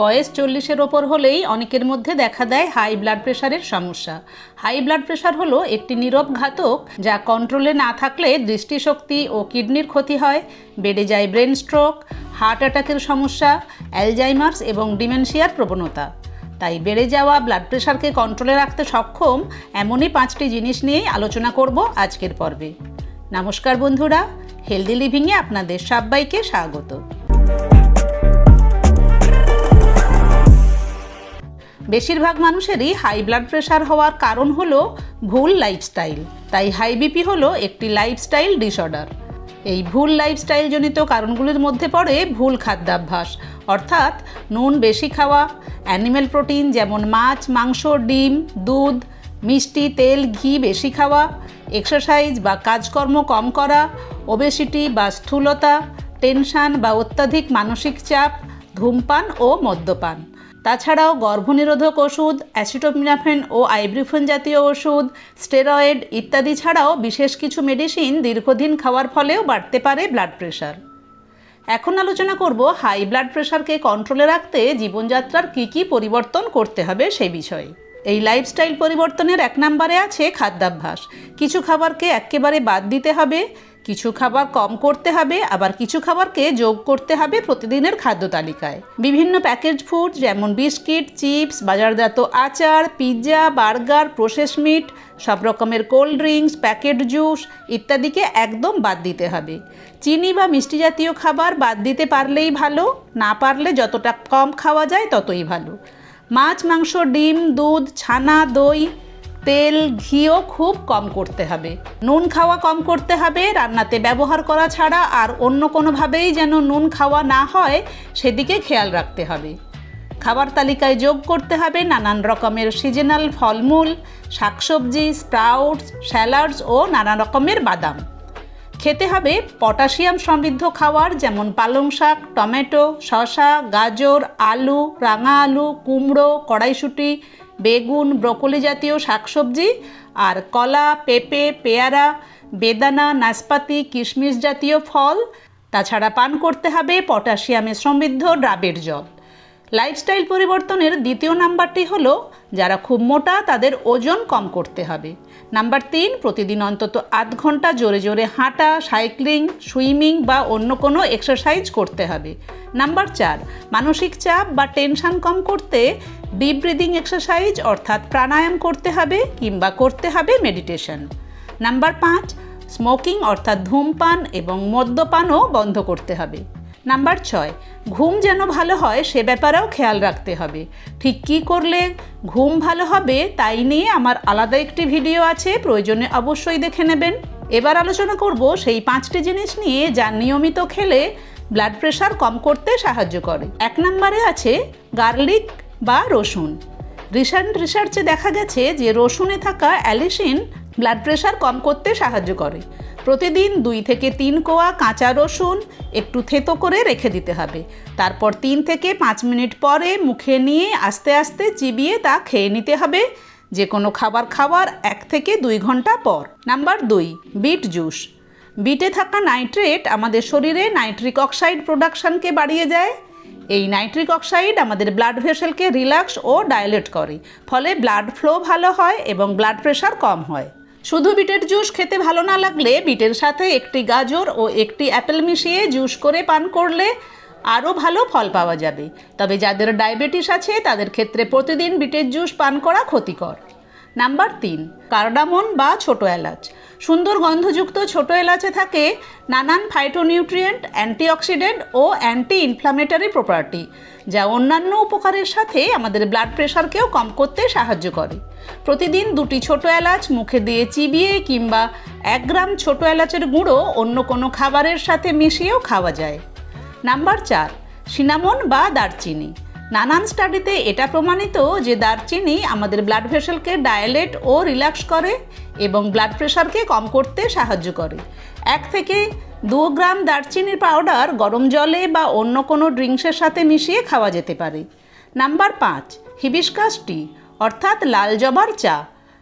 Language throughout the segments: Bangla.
বয়স চল্লিশের ওপর হলেই অনেকের মধ্যে দেখা দেয় হাই ব্লাড প্রেশারের সমস্যা। হাই ব্লাড প্রেশার হলো একটি নীরব ঘাতক যা কন্ট্রোলে না থাকলে দৃষ্টিশক্তি ও কিডনির ক্ষতি হয়, বেড়ে যায় ব্রেন স্ট্রোক, হার্ট অ্যাটাকের সমস্যা, অ্যালজাইমার্স এবং ডিমেনশিয়ার প্রবণতা। তাই বেড়ে যাওয়া ব্লাড প্রেশারকে কন্ট্রোলে রাখতে সক্ষম এমনই পাঁচটি জিনিস নিয়েই আলোচনা করব আজকের পর্বে। নমস্কার বন্ধুরা হেলদি লিভিংয়ে আপনাদের সবাইকে স্বাগত। বেশিরভাগ মানুষেরই হাই ব্লাড প্রেশার হওয়ার কারণ হলো ভুল লাইফস্টাইল তাই হাই বিপি হলো একটি লাইফস্টাইল ডিসঅর্ডার এই ভুল লাইফস্টাইল জনিত কারণগুলির মধ্যে পড়ে ভুল খাদ্যাভ্যাস, অর্থাৎ নুন বেশি খাওয়া অ্যানিমেল প্রোটিন যেমন মাছ, মাংস, ডিম, দুধ, মিষ্টি, তেল, ঘি বেশি খাওয়া এক্সারসাইজ বা কাজকর্ম কম করা ওবেসিটি বা স্থূলতা টেনশান বা অত্যাধিক মানসিক চাপ, ধূমপান ও মদ্যপান। তাছাড়াও গর্ভনিরোধক ওষুধ অ্যাসিটোমিনাফেন ও আইব্রিফেন জাতীয় ওষুধ, স্টেরয়েড ইত্যাদি ছাড়াও বিশেষ কিছু মেডিসিন দীর্ঘদিন খাওয়ার ফলেও বাড়তে পারে ব্লাড প্রেশার এখন আলোচনা করব হাই ব্লাড প্রেশারকে কন্ট্রোলে রাখতে জীবনযাত্রার কী কী পরিবর্তন করতে হবে সেই বিষয়ে। এই লাইফস্টাইল পরিবর্তনের এক নম্বরে আছে খাদ্যাভ্যাস। কিছু খাবারকে একেবারে বাদ দিতে হবে। কিছু খাবার কম করতে হবে, আবার কিছু খাবারকে যোগ করতে হবে প্রতিদিনের খাদ্য তালিকায়। বিভিন্ন প্যাকেজ ফুড যেমন বিস্কিট চিপস বাজারজাত আচার পিৎজা বার্গার প্রসেস মিট সব রকমের কোল্ড ড্রিঙ্কস প্যাকেট জুস ইত্যাদিকে একদম বাদ দিতে হবে। চিনি বা মিষ্টি জাতীয় খাবার বাদ দিতে পারলেই ভালো, না পারলে যতটা কম খাওয়া যায় ততই ভালো। মাছ, মাংস, ডিম, দুধ, ছানা, দই তেল ঘিও খুব কম করতে হবে। নুন খাওয়া কম করতে হবে, রান্নাতে ব্যবহার করা ছাড়া আর অন্য কোনোভাবেই যেন নুন খাওয়া না হয়, সেদিকে খেয়াল রাখতে হবে। খাবার তালিকায় যোগ করতে হবে নানান রকমের সিজনাল ফলমূল, শাকসবজি, স্প্রাউটস, স্যালাডস ও নানা রকমের বাদাম। খেতে হবে পটাশিয়াম সমৃদ্ধ খাবার যেমন পালং শাক, টমেটো, শসা, গাজর, আলু, রাঙা আলু, কুমড়ো, কড়াইশুঁটি বেগুন, ব্রকলি জাতীয় শাকসবজি আর কলা, পেঁপে, পেয়ারা, বেদানা, নাশপাতি, কিশমিশ জাতীয় ফল। তাছাড়া পান করতে হবে পটাশিয়ামে সমৃদ্ধ ডাবের জল। লাইফস্টাইল পরিবর্তনের দ্বিতীয় নাম্বারটি হলো, যারা খুব মোটা তাদের ওজন কম করতে হবে। নাম্বার তিন, প্রতিদিন অন্তত আধ ঘণ্টা জোরে জোরে হাঁটা, সাইক্লিং, সুইমিং বা অন্য কোনো এক্সারসাইজ করতে হবে। নাম্বার চার, মানসিক চাপ বা টেনশন কম করতে ডিপ ব্রিদিং এক্সারসাইজ অর্থাৎ প্রাণায়াম করতে হবে কিংবা করতে হবে মেডিটেশন নাম্বার পাঁচ স্মোকিং অর্থাৎ ধূমপান এবং মদ্যপানও বন্ধ করতে হবে। নাম্বার ছয়, ঘুম যেন ভালো হয় সে ব্যাপারেও খেয়াল রাখতে হবে। ঠিক কী করলে ঘুম ভালো হবে তাই নিয়ে আমার আলাদা একটি ভিডিও আছে, প্রয়োজনে অবশ্যই দেখে নেবেন। এবার আলোচনা করব সেই পাঁচটি জিনিস নিয়ে যা নিয়মিত খেলে ব্লাড প্রেশার কম করতে সাহায্য করে। এক নম্বরে আছে গার্লিক বা রসুন। রিসেন্ট রিসার্চে দেখা গেছে যে রসুনে থাকা অ্যালিসিন ব্লাড প্রেশার কম করতে সাহায্য করে। প্রতিদিন দুই থেকে তিন কোয়া কাঁচা রসুন একটু থেতো করে রেখে দিতে হবে। তারপর তিন থেকে পাঁচ মিনিট পরে মুখে নিয়ে আস্তে আস্তে চিবিয়ে তা খেয়ে নিতে হবে। যে কোনো খাবার খাওয়ার এক থেকে দুই ঘণ্টা পর। নাম্বার দুই, বিট জুস। বিটে থাকা নাইট্রেট আমাদের শরীরে নাইট্রিক অক্সাইড প্রোডাকশানকে বাড়িয়ে যায়। এই নাইট্রিক অক্সাইড আমাদের ব্লাড ভেসেলকে রিল্যাক্স ও ডাইলেট করে। ফলে ব্লাড ফ্লো ভালো হয় এবং ব্লাড প্রেশার কম হয়। শুধু বিটের জুস খেতে ভালো না লাগলে বিটের সাথে একটি গাজর ও একটি অ্যাপেল মিশিয়ে জুস করে পান করলে আরও ভালো ফল পাওয়া যাবে। তবে যাদের ডায়াবেটিস আছে, তাদের ক্ষেত্রে প্রতিদিন বিটের জুস পান করা ক্ষতিকর। নাম্বার তিন, কার্ডামন বা ছোট এলাচ। সুন্দর গন্ধযুক্ত ছোট এলাচে থাকে নানান ফাইটোনিউট্রিয়েন্ট অ্যান্টিঅক্সিডেন্ট ও অ্যান্টি ইনফ্লামেটারি প্রপার্টি যা অন্যান্য উপকারের সাথে আমাদের ব্লাড প্রেশারকেও কম করতে সাহায্য করে। প্রতিদিন দুটি ছোট এলাচ মুখে দিয়ে চিবিয়ে কিংবা এক গ্রাম ছোট এলাচের গুঁড়ো অন্য কোনো খাবারের সাথে মিশিয়েও খাওয়া যায়। নাম্বার চার, সিনামন বা দারচিনি। নানান স্টাডিতে এটা প্রমাণিত যে দারচিনি আমাদের ব্লাড ভেসেলকে ডায়ালেট ও রিল্যাক্স করে এবং ব্লাড প্রেশারকে কম করতে সাহায্য করে। এক থেকে দু গ্রাম দারচিনির পাউডার গরম জলে বা অন্য কোনো ড্রিঙ্কসের সাথে মিশিয়ে খাওয়া যেতে পারে। নাম্বার পাঁচ হিবিস্কাস টি অর্থাৎ লাল জবার চা।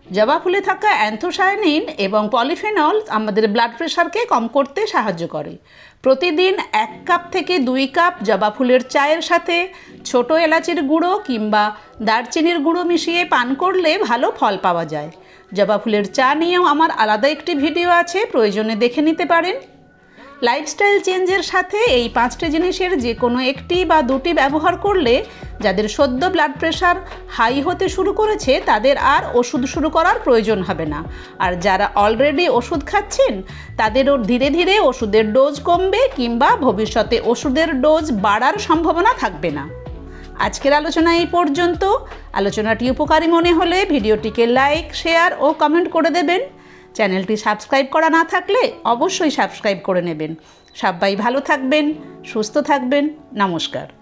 জবা ফুলে থাকা অ্যান্থোসায়নিন এবং পলিফেনল আমাদের ব্লাড প্রেশারকে কম করতে সাহায্য করে। প্রতিদিন এক কাপ থেকে দুই কাপ জবা ফুলের চায়ের সাথে ছোট এলাচের গুঁড়ো কিংবা দারচিনির গুঁড়ো মিশিয়ে পান করলে ভালো ফল পাওয়া যায়। জবা ফুলের চা নিয়েও আমার আলাদা একটি ভিডিও আছে, প্রয়োজনে দেখে নিতে পারেন। লাইফস্টাইল চেঞ্জের সাথে এই পাঁচটি জিনিসের যে কোনো একটি বা দুটি ব্যবহার করলে যাদের সদ্য ব্লাড প্রেশার হাই হতে শুরু করেছে, তাদের আর ওষুধ শুরু করার প্রয়োজন হবে না। আর যারা অলরেডি ওষুধ খাচ্ছেন, তাদেরও ধীরে ধীরে ওষুধের ডোজ কমবে কিংবা ভবিষ্যতে ওষুধের ডোজ বাড়ার সম্ভাবনা থাকবে না। আজকের আলোচনা এই পর্যন্ত। আলোচনাটি উপকারী মনে হলে ভিডিওটিকে লাইক শেয়ার ও কমেন্ট করে দেবেন। চ্যানেলটি সাবস্ক্রাইব করা না থাকলে অবশ্যই সাবস্ক্রাইব করে নেবেন। সবাই ভালো থাকবেন, সুস্থ থাকবেন। নমস্কার।